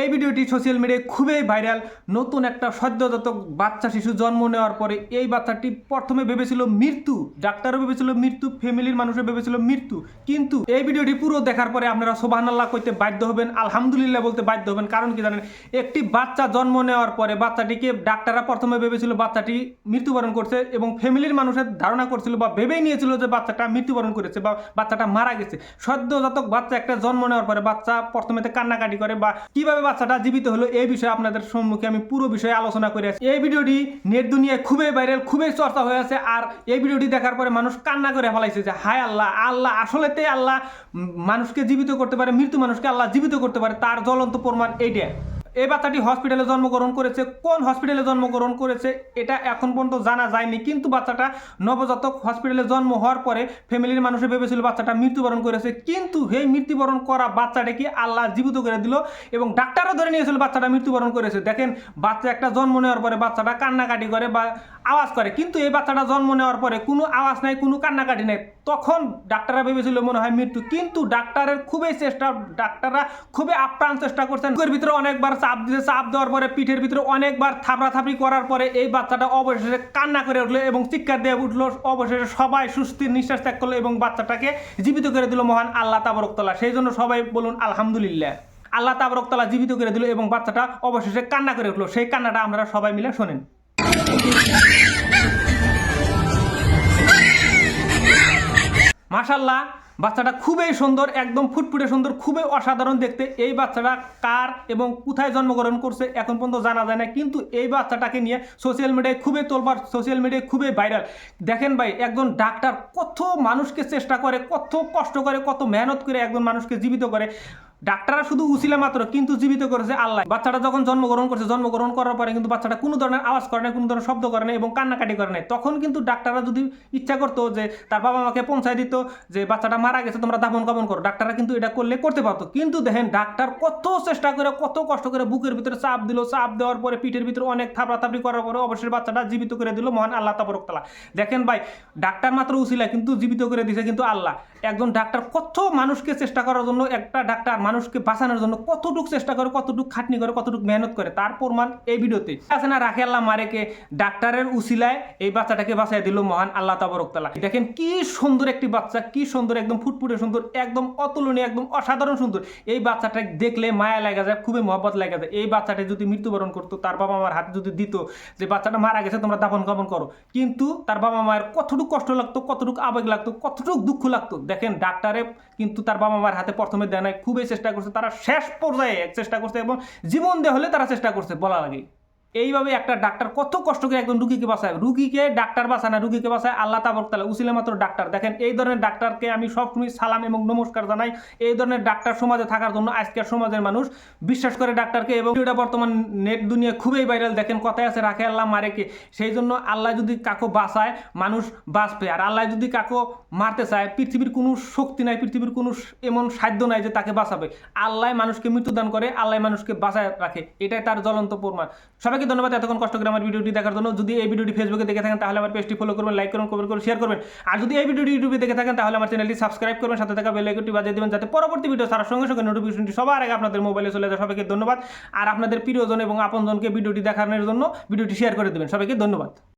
এই ভিডিওটি সোশ্যাল মিডিয়ায় খুবই ভাইরাল। নতুন একটা সদ্যজাতক বাচ্চা শিশু জন্ম নেওয়ার পরে এই বাচ্চাটি প্রথমে ভেবেছিল মৃত্যু, ডাক্তারও ভেবেছিল মৃত্যু, ফ্যামিলির মানুষও ভেবেছিল মৃত্যু। কিন্তু এই ভিডিওটি পুরো দেখার পরে আপনারা সোবাহান আল্লাহ করতে বাধ্য হবেন, আলহামদুলিল্লাহ বলতে বাধ্য হবেন। কারণ কি জানেন, একটি বাচ্চা জন্ম নেওয়ার পরে বাচ্চাটিকে ডাক্তাররা প্রথমে ভেবেছিল বাচ্চাটি মৃত্যুবরণ করছে এবং ফ্যামিলির মানুষের ধারণা করছিল বা ভেবেই নিয়েছিল যে বাচ্চাটা মৃত্যুবরণ করেছে বা বাচ্চাটা মারা গেছে। সদ্যজাতক বাচ্চা একটা জন্ম নেওয়ার পরে বাচ্চা প্রথমেতে কান্নাকাটি করে বা কীভাবে বাচ্চাটা জীবিত হলো, এই বিষয়ে আপনাদের সম্মুখে আমি পুরো বিষয়ে আলোচনা করে আছি এই ভিডিওটি নেট দুনিয়ায় খুবই ভাইরাল খুবই চর্চা হয়ে আছে, আর এই ভিডিওটি দেখার পরে মানুষ কান্না করে ফেলাইছে যে, হায় আল্লাহ আল্লাহ আসলেতে আল্লাহ মানুষকে জীবিত করতে পারে, মৃত্যু মানুষকে আল্লাহ জীবিত করতে পারে, তার জ্বলন্ত প্রমাণ এইটা এই বাচ্চাটি হসপিটালে জন্মগ্রহণ করেছে। কোন হসপিটালে জন্মগ্রহণ করেছে, এটা এখন পর্যন্ত জানা যায়নি। কিন্তু বাচ্চাটা নবজাতক হসপিটালে জন্ম হওয়ার পরে ফ্যামিলির মানুষে ভেবেছিল বাচ্চাটা মৃত্যুবরণ করেছে। কিন্তু সেই মৃত্যুবরণ করা বাচ্চাটাকে আল্লাহ জীবিত করে দিল এবং ডাক্তারও ধরে নিয়েছিল বাচ্চাটা মৃত্যুবরণ করেছে। দেখেন, বাচ্চা একটা জন্ম নেওয়ার পরে বাচ্চাটা কান্নাকাটি করে বা আওয়াজ করে। কিন্তু এই বাচ্চাটা জন্ম নেওয়ার পরে কোনো আওয়াজ নাই, কোনো কান্নাকাটি নাই। তখন ডাক্তাররা ভেবেছিল মনে হয় মৃত্যু। কিন্তু ডাক্তারের খুবই চেষ্টা, ডাক্তাররা খুবই আপ্রাণ চেষ্টা করছেন। বুকের ভিতরে অনেকবার চাপ দিতে, চাপ দেওয়ার পরে পিঠের ভিতরে অনেকবার থাপড়াথাপড়ি করার পরে এই বাচ্চাটা অবশেষে কান্না করে উঠল এবং চিৎকার দিয়ে উঠল। অবশেষে সবাই সুস্থির নিঃশ্বাস ত্যাগ করল এবং বাচ্চাটাকে জীবিত করে দিল মহান আল্লাহ তাবরকতলা। সেই জন্য সবাই বলুন, আলহামদুলিল্লাহ। আল্লাহ তাবরকতলা জীবিত করে দিল এবং বাচ্চাটা অবশেষে কান্না করে উঠল। সেই কান্নাটা আমরা সবাই মিলে শোনেন। মাশাল্লাহ বাচ্চাটা খুবই সুন্দর, একদম ফুটফুটে সুন্দর, খুবই অসাধারণ দেখতে। এই বাচ্চাটা কার এবং কোথায় জন্মগ্রহণ করছে এখন পর্যন্ত জানা যায় না, কিন্তু এই বাচ্চাটাকে নিয়ে সোশ্যাল মিডিয়ায় খুবই তোলবার সোশ্যাল মিডিয়ায় খুবই ভাইরাল দেখেন ভাই, একজন ডাক্তার কত মানুষকে চেষ্টা করে, কত কষ্ট করে, কত মেহনত করে একজন মানুষকে জীবিত করে। ডাক্তাররা শুধু উচিলা মাত্র, কিন্তু জীবিত করেছে আল্লাহ। বাচ্চাটা যখন জন্মগ্রহণ করছে, জন্মগ্রহণ করার পরে কিন্তু বাচ্চাটা কোনো ধরনের আওয়াজ করে না কোনো ধরনের শব্দ করে না এবং কান্নাকাটি করে না তখন কিন্তু ডাক্তাররা যদি ইচ্ছা করতো যে তার বাবা মাকে পৌঁছায় দিত যে বাচ্চাটা মারা গেছে, তোমরা দাফন কামন করো। ডাক্তাররা কিন্তু এটা করলে করতে পারতো। কিন্তু দেখেন, ডাক্তার কত চেষ্টা করে, কত কষ্ট করে বুকের ভিতরে চাপ দিল। চাপ দেওয়ার পরে পিঠের ভিতরে অনেক থাপড়াথাপড়ি করার পরে অবশ্যই বাচ্চাটা জীবিত করে দিল মহান আল্লাহ তাবরকতলা। দেখেন ভাই, ডাক্তার মাত্র উচিলা কিন্তু জীবিত করে দিছে কিন্তু আল্লাহ। একজন ডাক্তার কত মানুষকে চেষ্টা করার জন্য একটা ডাক্তার মানুষকে বাঁচানোর জন্য কতটুকু চেষ্টা করে, কতটুকু খাটনি করে, কতটুকু মেহনত করে, তার প্রমাণ এই ভিডিওতে। আছে না, রাখে আল্লাহ মারেকে ডাক্তারের উসিলায় এই বাচ্চাটাকে বাঁচাই দিল মহান আল্লাহ তাবরকতলা। দেখেন কি সুন্দর একটি বাচ্চা, কি সুন্দর, একদম ফুটফুটে সুন্দর, একদম অতুলনীয়, একদম অসাধারণ সুন্দর। এই বাচ্চাটা দেখলে মায়া লাগা যায়, খুবই মহব্বত লাগা যায়। এই বাচ্চাটা যদি মৃত্যুবরণ করতো, তার বাবা মার হাতে যদি দিত যে বাচ্চাটা মারা গেছে, তোমরা দাফন কাপন করো। কিন্তু তার বাবা মায়ের কতটুকু কষ্ট লাগতো, কতটুকু আবেগ লাগতো, কতটুকু দুঃখ লাগতো। দেখেন, ডাক্তারে কিন্তু তার বাবা মার হাতে প্রথমে দেয় নাই, খুবই চেষ্টা করছে, তারা শেষ পর্যায়ে চেষ্টা করছে এবং জীবন দেহ হলে তারা চেষ্টা করছে বলা লাগে এইভাবে একটা ডাক্তার কত কষ্ট করে একজন রুগীকে বাঁচায়? রুগীকে ডাক্তার বাঁচায় না, রুগীকে বাঁচায় আল্লাহ তাবক তালা উসিলে মাত্র ডাক্তার। দেখেন, এই ধরনের ডাক্তারকে আমি সবসময় সালাম এবং নমস্কার জানাই। এই ধরনের ডাক্তার সমাজে থাকার জন্য আজকের সমাজের মানুষ বিশ্বাস করে ডাক্তারকে এবং এটা বর্তমান নেট দুনিয়া খুবই ভাইরাল দেখেন, কথায় আছে, রাখে আল্লাহ মারেকে সেই জন্য আল্লাহ যদি কাকো বাঁচায়, মানুষ বাঁচবে। আর আল্লাহ যদি কাকো মারতে চায়, পৃথিবীর কোনো শক্তি নাই, পৃথিবীর কোনো এমন সাধ্য নাই যে তাকে বাঁচাবে। আল্লাহ মানুষকে মৃত্যুদান করে, আল্লাহ মানুষকে বাঁচায় রাখে। এটাই তার জ্বলন্ত প্রমাণ। সবাইকে ধন্যবাদ এতক্ষণ কষ্ট করে আমার ভিডিওটি দেখার জন্য। যদি এই ভিডিওটি ফেসবুকে দেখে থাকেন, তাহলে আমার পেজটি ফলো করবেন লাইক করুন কমেন্ট করুন শেয়ার করবেন। আর যদি এই ভিডিওটি ইউটিউবে দেখে থাকেন, তাহলে আমার চ্যানেলটি সাবস্ক্রাইব করবেন, সাথে থাকা বেল আইকনটি বাজিয়ে দেবেন, যাতে পরবর্তী ভিডিও সারার সঙ্গে সঙ্গে নোটিফিকেশনটি সবার আগে আপনাদের মোবাইলে চলে যায়। সবাইকে ধন্যবাদ। আর আপনাদের প্রিয়জন এবং আপনজনকে ভিডিওটি দেখানোর জন্য ভিডিওটি শেয়ার করে দেবেন। সবাইকে ধন্যবাদ।